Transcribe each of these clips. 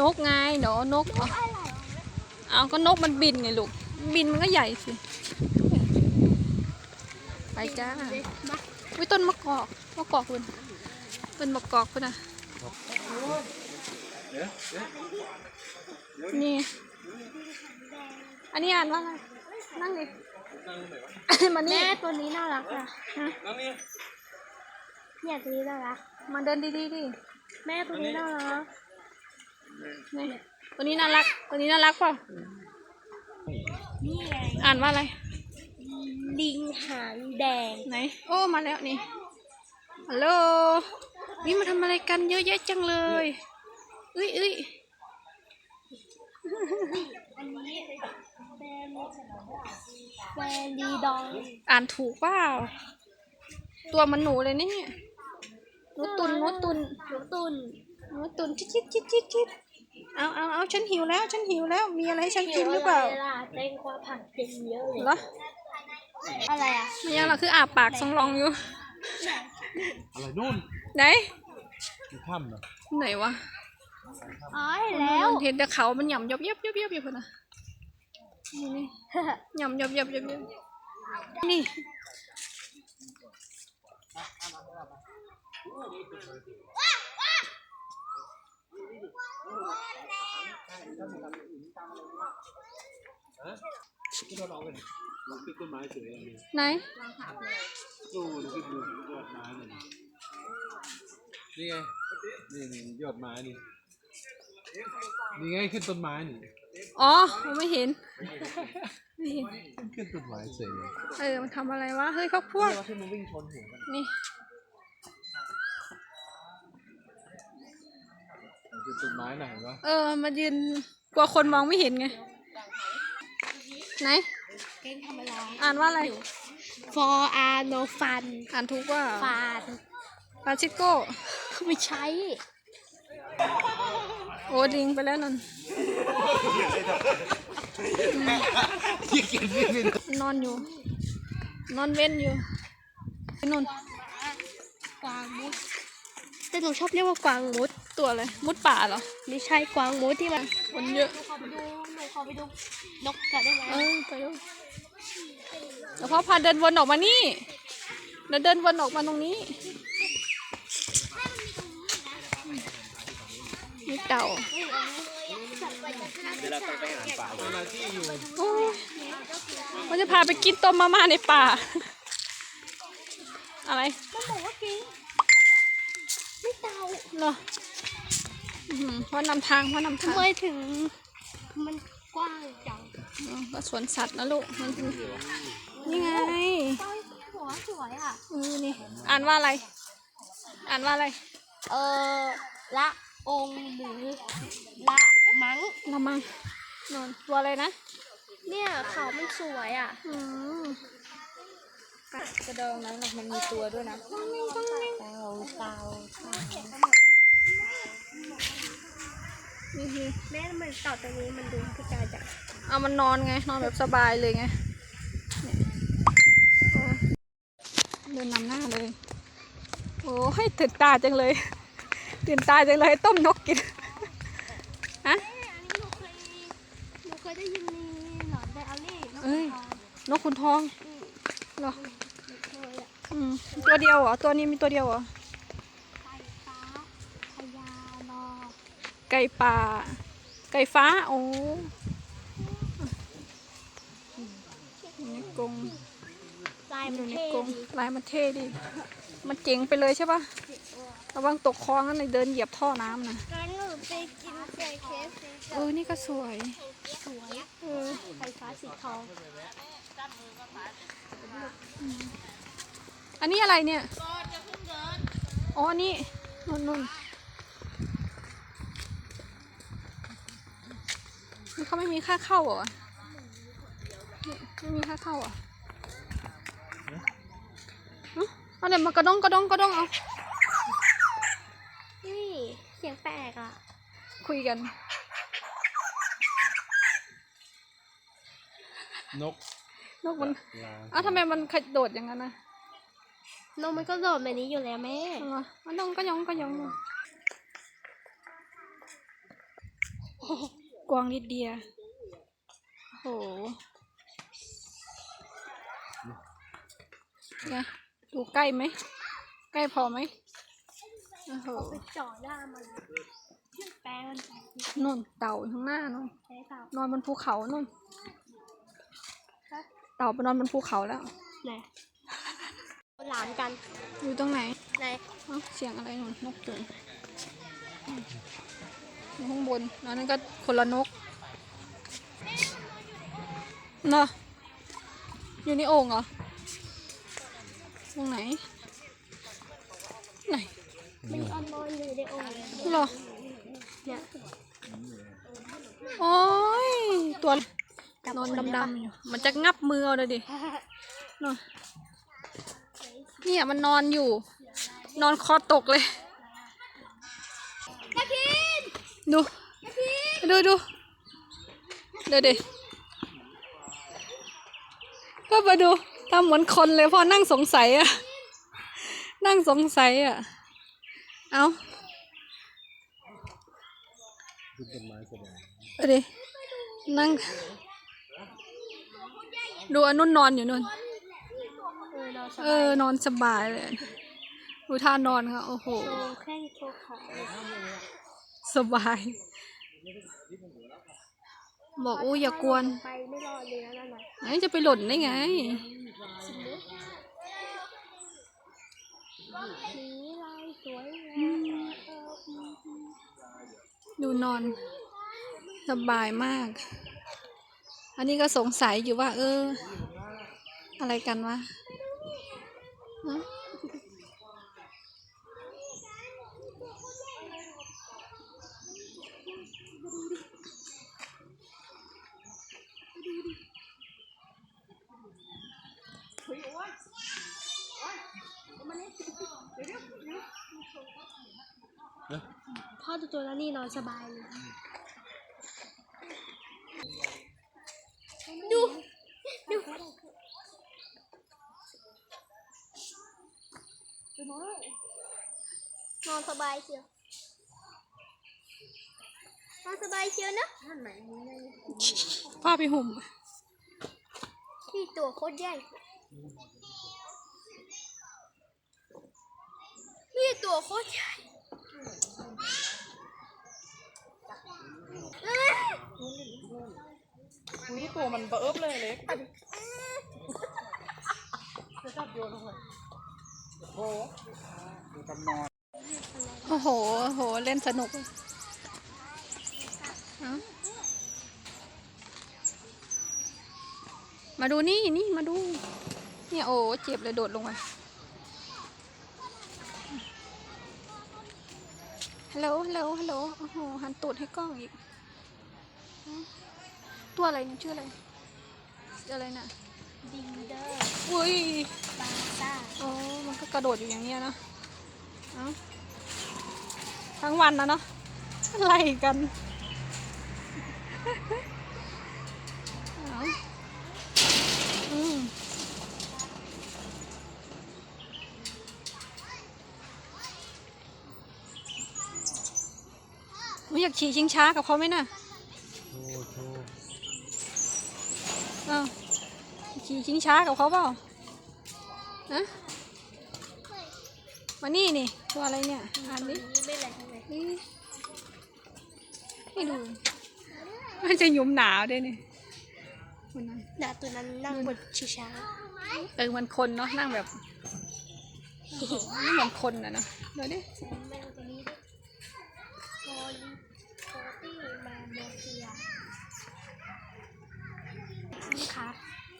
นกไงเนาะนกเอาเอาก็นกมันบินไงลูก บินมันก็ใหญ่สิ ไปจ้าวิต้นมะกอก มะกอกคุณต้นมะกอกคุณนะนี่ อันนี้อ่านว่าอะไร นั่งดิมานี่แม่ตัวนี้น่ารักอะฮะเนี่ยตัวนี้น่ารัก มาเดินดีๆดิ แม่ตัวนี้น่ารัก นี่ตัวนี้น่ารัก ตัวนี้น่ารักเปล่านี่ไงอ่านว่าอะไร ลิงหางแดง ไหน โอ้ มาแล้วนี่ ฮัลโหล นี่มาทำอะไรกันเยอะแยะจังเลยเอ้ยเอ้ยอันนี้เป็นแวนดีดอง อ่านถูกเปล่า ตัวมันหนูเลยเนี่ยหนูตุนหนูตุนหนูตุนหนูตุนชิดชิดชิดชิดชิด เอาเอาเอาฉันหิวแล้ว ฉันหิวแล้ว มีอะไรให้ฉันกินหรือเปล่าวลาเต้นกว่าผักเต็มเยอะเลยเหรออะไรอะไม่ยังหรอกคืออาปากสองรองอยู่ อะไรนู่น ไหนมีถ้ำเหรอไหนวะ อ๋อเห็นแล้วเห็นแต่เขามันหย่ำยบยบยบยบอยู่คนน่ะนี่นี่หย่ำยบยบยบยบนี่ ที่เราเอาไปลองขึ้นต้นไม้เฉยอันนี้ไหน ดูดูขึ้นดูยอดไม้นี่นี่ไงนี่นี่ยอดไม้นี่นี่ไงขึ้นต้นไม้นี่อ๋อผมไม่เห็น ไม่เห็น ขึ้นต้นไม้เฉยเลยเออ มันทำอะไรวะ เฮ้ยเขาพวกที่มันวิ่งชนหัวกันนี่ ขึ้นต้นไม้ไหนวะเออ มายืนกลัวคนมองไม่เห็นไง ไหน เก่งทำอะไรอ่านว่าอะไร for are no fun อ่านถูกว่า fun ฟรานซิโก้ไม่ใช่โอ้ดิงไปแล้วนั่นที่เกียจวิ่งนอนอยู่ นอนเว้นอยู่ไปนู่นกวางมุดแต่หนูชอบเรียกว่ากวางมุด ตัวอะไรมุดป่าเหรอ ไม่ใช่กวางมุดที่มันคนเยอะขอไปดูหนูขอไปดูนกกันได้ไหมเออไปดูแล้วพ่อพาเดินวนออกมานี่เดินเดินวนออกมาตรงนี้นี่เต่ามาที่อยู่โอ้ยมันจะพาไปกินต้มมาม่าในป่า อะไรมันบอกว่ากินไม่เตาเหรออื้อหือ พ่อนำทางพ่อนำทางทำไมถึง มันกว้างจังอ๋อก็สวนสัตว์นะลูกมันนี่ไงต้นหัวสวยอะเออนี่อ่านว่าอะไร อ่านว่าอะไร เออละองค์หรือละมังละมังนอนตัวอะไรนะ เนี่ยเขามันสวยอะอืมกระดองนั้นมันมีตัวด้วยนะเตาเตานี่คือ แม่ทำไมเต่าตัวนี้มันดูพิการจังเอามันนอนไง นอนแบบสบายเลยไงเนี่ยโอ้เดินนำหน้าเลย โอ้ให้ตื่นตาจังเลย ตื่นตาจังเลยต้มนกกินฮะอันนี้หนูเคยหนูเคยได้ยินมีหนอนไดอารี่นกเอ้ยทองนกขุนทองเหรอหนูเคยอะอืมตัวเดียวเหรอ ตัวนี้มีตัวเดียวเหรอ ไฟฟ้าพญานอ ไก่ป่า ไก่ฟ้า โอ้ในกรงลายอมันยู่ในเท่กรงดีลายมันเท่ดิมันเจ๋งไปเลยใช่ปะระวังตกคลองนั่นเลยเดินเหยียบท่อน้ำนะงั้นหนูไปกินไก่เคฟเออ นี่ก็สวย สวยเออไฟฟ้าสีทองอันนี้อะไรเนี่ย อ๋ออันนี้นุ่นนุ่น เขาไม่มีค่าเข้าเหรอนี่ไม่มีค่าเข้าเหรอเอ้าเอาเดี๋ยวมากระดองกระดองกระดองเอา นี่เสียงแปลกอะ คุยกัน นก นกมันลาอ้าวทำไมมันกระโดดอย่างนั้นนะนกมันก็โดดแบบนี้อยู่แล้วแม่เอาเหรอมันต้องก็ยองก็ยองอยู่ กวางลิดเดียโอ้โหไงดูใกล้ไหม ใกล้พอไหมโอ้โหไปเจ่อหน้ามันแปลงมันไปนุ่นเต่าอยู่ข้างหน้านุ่นใช่เปล่านอนบนภูเขานุ่นเต่าไปนอนบนภูเขาแล้ว ไหนหลามกันอยู่ตรงไหน ไหนเอ้าเสียงอะไรนุ่นนกจุงอืมอยู่ ข้างบนแล้วนั่นก็คนละนกเนาะอยู่ในโอ่งเหรอ ตรงไหน ไหนมันออนนอนอยู่ในโอ่งเหรอเนี่ยโอ้ย ตัวนอนดำๆอยู่มันจะงับมือเอาเลยดิเนาะเนี่ยมันนอนอยู่ นอนคอตกเลย ดู ดูดูเดี๋ยวดิก็มาดูทำเหมือนคนเลยพ่อนั่งสงสัยอะนั่งสงสัยอะเอาขึ้นต้นไม้แสดงเอาดินั่ง ดูอนุ่นนอนอยู่นุ่นเออเราสเออนอนสบายเลย ดูท่านอนค่ะ โอ้โหโชว์แข้งโชว์ขา สบาย บอกอู้อย่ากวน ไปไม่รอดเลยนะนั่นน่ะไอ้จะไปหล่นได้ไง สีลายสวยงามดูนอน สบายมาก อันนี้ก็สงสัยอยู่ว่า เออ อะไรกันวะฮะ พ่อดูตัวนั้นนี่นอนสบายเลย ดู ดูนอนสบายเชียวนอนสบายเชียวนะผ้าไปห่มที่ตัวโคตรใหญ่นี่ตัวโคตรใหญ่เอ้ยอุ้ยตัวมันเบิบเลยเล็กโอ้โหดูจำนอนโอ้โหโห เล่นสนุกมาดูนี่นี่มาดู เนี่ยโอ้เจ็บเลยโดดลงไปฮัลโหลฮัลโหลฮัลโหลโอ้โหหันตูดให้กล้องอีก ตัวอะไรเนี่ยชื่ออะไรชื่ออะไรน่ะดิงเดอร์อุ้ยบาซ่าโอ้มันก็กระโดดอยู่อย่างเงี้ยเนาะเอ้าทั้งวันนะเนาะไล่กันเอาอืมไม่อยากขี่ชิงช้ากับเขาไหมน่ะโชว์โชว์ เอ้าขี่ชิงช้ากับเขาเปล่าฮะมานี่นี่ตัวอะไรเนี่ยอ่านดินี่ไม่แรงเลยนี่ให้ดูมันจะหยุมหนาวด้วยนี่มันนั่งดาตัวนั้นนั่งบนชิชาเออมันคนเนาะนั่งแบบไม่เหมือนคนนะเนาะเดี๋ยวดิแมวตัวนี้ด้วยโพลีโพตี้มาโมเซียนี่ ขา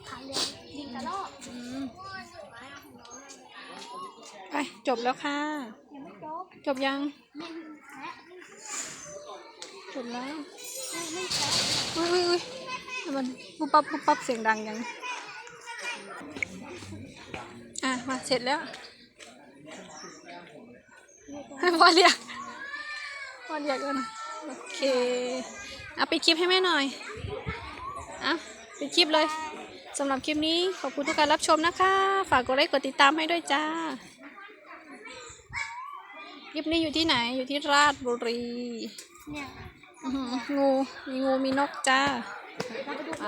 ขาเรียงดิงกระรอกอืมไปจบแล้วค่ะ ยังไม่จบจบยังไม่แพะจบแล้วไม่ไม่แพะอุ้ยอุ้ยอุ้ยมันปุ๊บปั๊บปุ๊บปั๊บเสียงดังยังอะมาเสร็จแล้ว ให้พ่อเรียกพ่อเรียกแล้วนะโอเคเอาไปคลิปให้แม่หน่อยอะ ปิดคลิปเลยสำหรับคลิปนี้ขอบคุณทุกการรับชมนะคะ ฝากกดไลค์กดติดตามให้ด้วยจ้าคลิปนี้อยู่ที่ไหนอยู่ที่ราชบุรีเนี่ยอื้อหืองูมีงูมีนกจ้าไป